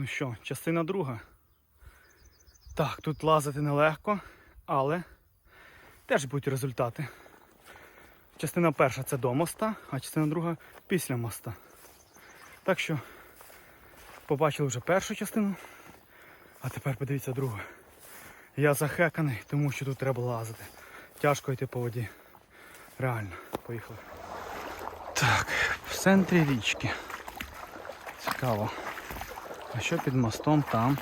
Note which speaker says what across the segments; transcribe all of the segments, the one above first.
Speaker 1: Ну що, частина друга. Так, тут лазити нелегко, але теж будуть результати. Частина перша це до моста, а частина друга після моста. Так що побачили вже першу частину, а тепер подивіться другу. Я захеканий, тому що тут треба лазити. Тяжко йти по воді. Реально, поїхали. Так, в центрі річки. Цікаво. А що під мостом там?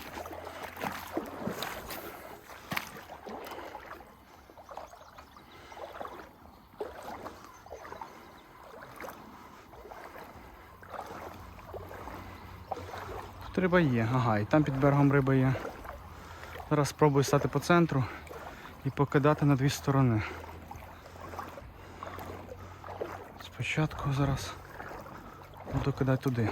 Speaker 1: Тут риба є, ага, і там під берегом риба є. Зараз спробую стати по центру і покидати на дві сторони. Спочатку зараз буду кидати туди.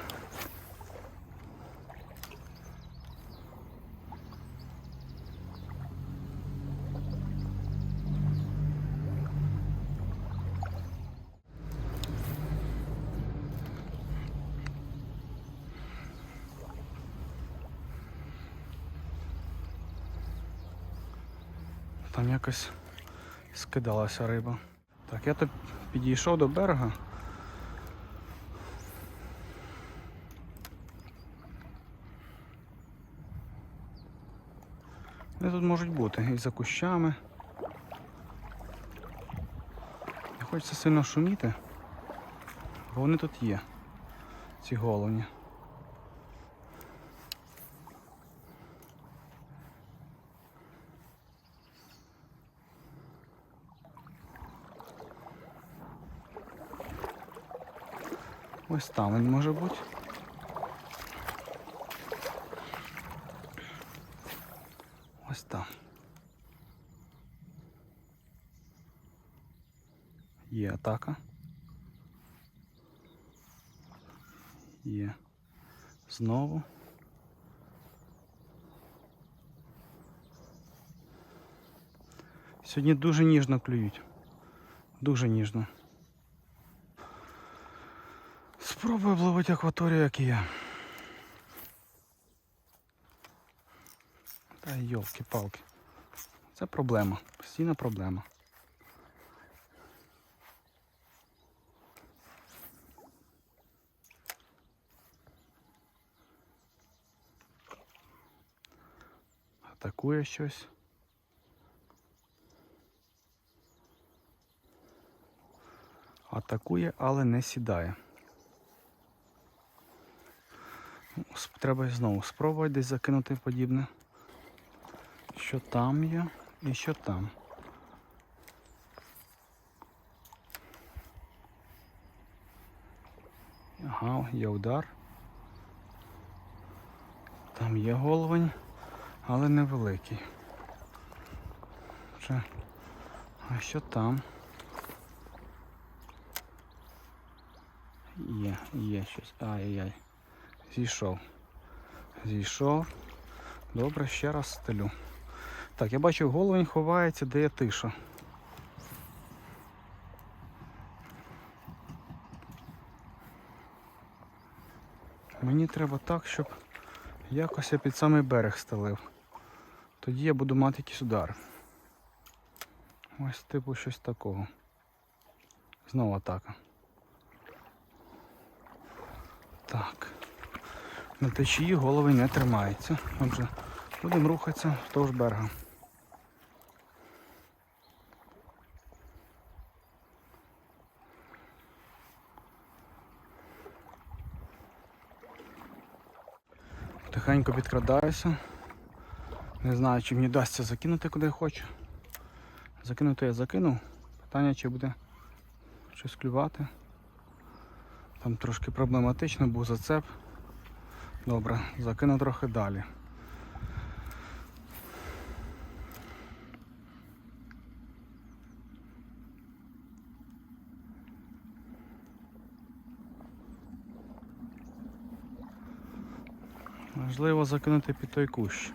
Speaker 1: Там якось скидалася риба. Так, я тут підійшов до берега. Вони тут можуть бути і за кущами. Не хочеться сильно шуміти, бо вони тут є, ці головні. Ось там він може бути. Ось там. Є атака. Є. Знову. Сьогодні дуже ніжно клюють. Дуже ніжно. Спробую вловити акваторію, як і я. Та йолки-палки. Це проблема. Постійна проблема. Атакує щось. Атакує, але не сідає. Ну, сп- Треба знову спробувати десь закинути подібне. Що там є і що там. Ага, є удар. Там є головень, але невеликий. Вже. А що там? Є, є щось. Ай-яй. Зійшов. Зійшов. Добре, ще раз стелю. Так, я бачу, головень ховається, де є тиша. Мені треба так, щоб якось я під самий берег стелив. Тоді я буду мати якийсь удар. Ось типу щось такого. Знову атака. Так. На течії голови не тримається. Отже, будемо рухатися вздовж берега. Тихенько підкрадаюся. Не знаю, чи мені вдасться закинути куди хочу. Закинути я закинув. Питання, чи буде щось клювати. Там трошки проблематично, був зацеп. Добре, закину трохи далі. Можливо закинути під той кущ.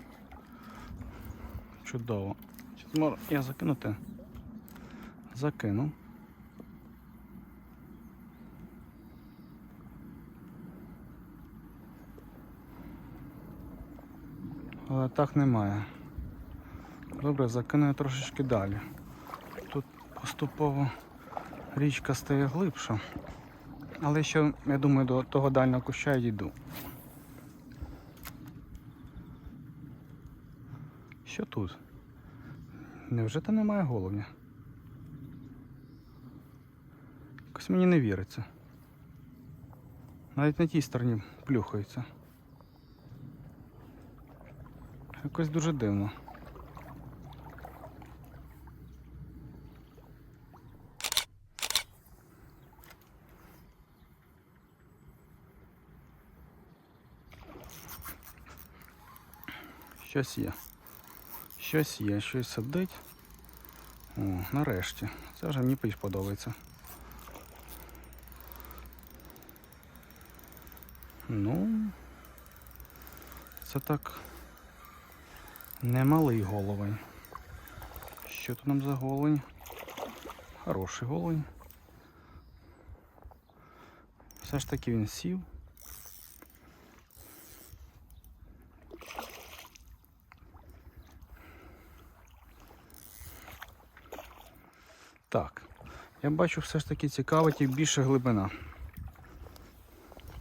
Speaker 1: Чудово. Чи зможу я закинути? Закину. Але так немає. Добре, закину трошечки далі. Тут поступово річка стає глибша. Але ще, я думаю, до того дальнього куща я дійду. Що тут? Невже там немає головня? Якось мені не віриться. Навіть на тій стороні плюхається. Якось дуже дивно. Щось є. Щось є, щось сидить. О, нарешті. Це вже мені подобається. Ну, це так немалий головень. Що тут нам за головень? Хороший головень. Все ж таки він сів. Так, я бачу все ж таки цікавить і більше глибина.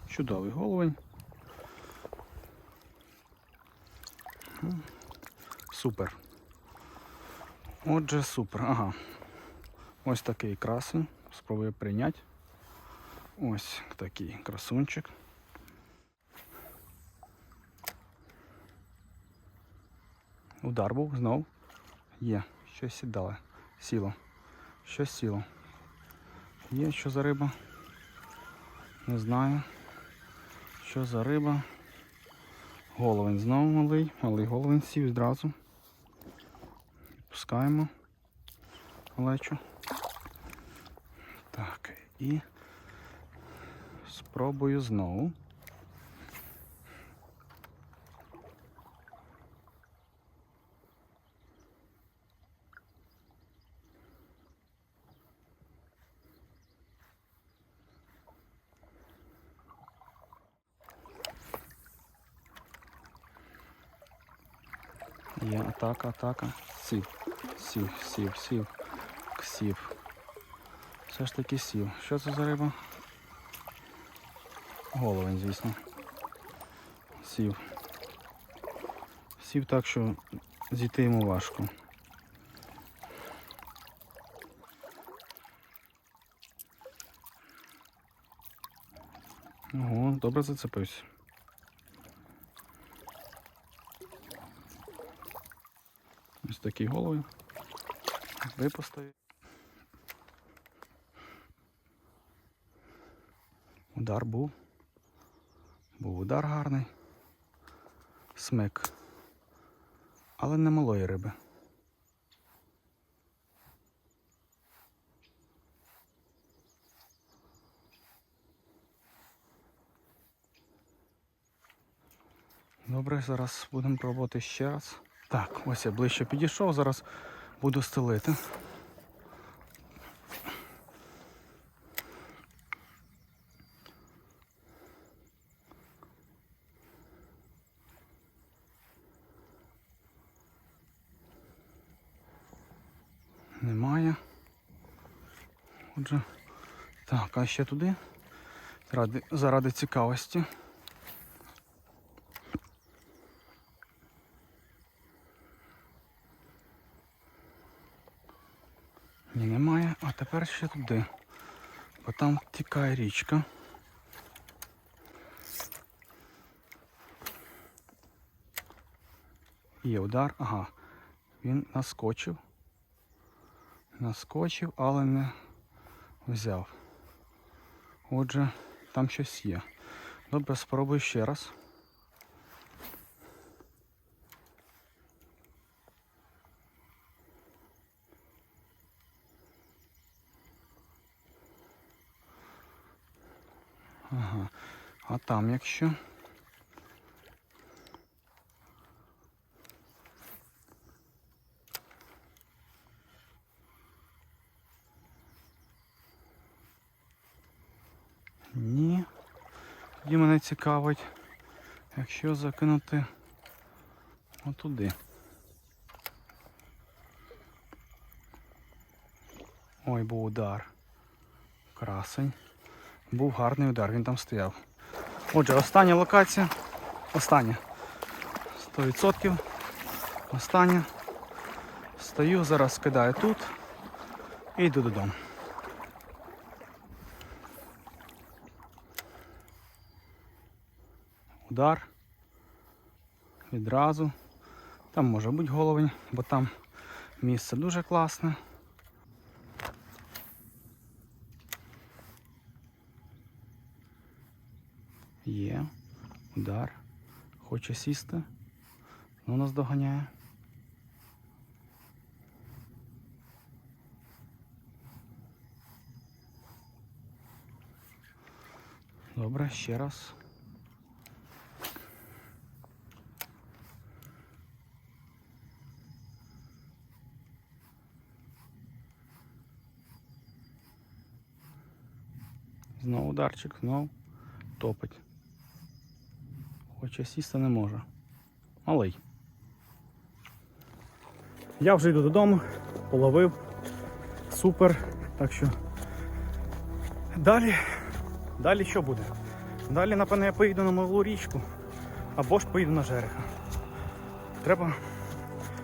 Speaker 1: Чудовий головень. Супер. Отже, супер. Ага. Ось такий красень. Спробую прийняти. Ось такий красунчик. Удар був знов. Є. Щось сідало. Сіло. Щось сіло. Є що за риба? Не знаю. Що за риба? Головень знову малий, малий головень сів зразу. Пускаємо лечу. Так, і спробую знову. Є атака, атака. Сів, сів, сів, сів, сів. Все ж таки сів. Що це за риба? Головень, звісно. Сів. Сів так, що зійти йому важко. Ого, добре зацепився. Ось такі голови. Випустив. Удар був. Був удар гарний. Смик. Але не малої риби. Добре, зараз будемо пробувати ще раз. Так, ось я ближче підійшов, зараз буду стелити. Немає. Отже, так, а ще туди. Ради, заради цікавості. Ні, немає. А тепер ще туди. Бо там тікає річка. Є удар. Ага. Він наскочив. Наскочив, але не взяв. Отже, там щось є. Добре, спробую ще раз. Ага. А там якщо? Ні. Тоді мене цікавить, якщо закинути Отуди. Ой, був удар. Красень. Був гарний удар, він там стояв. Отже, остання локація. Остання. 100%. Остання. Стою, зараз скидаю тут і йду додому. Удар. Відразу. Там може бути головень, бо там місце дуже класне. Є. Удар. Хоче сісти. Ну нас доганяє. Добре, ще раз. Знову ударчик, знову топить. Хоче сісти не може. Малий. Я вже йду додому, половив. Супер. Так що. Далі. Далі що буде? Далі, напевно, я поїду на малу річку. Або ж поїду на жереха. Треба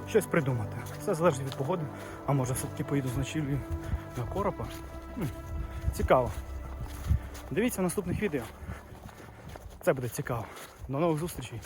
Speaker 1: щось придумати. Все залежить від погоди. А може все-таки поїду з ночівлею на коропа. Цікаво. Дивіться в наступних відео. Це буде цікаво. До нових зустрічей.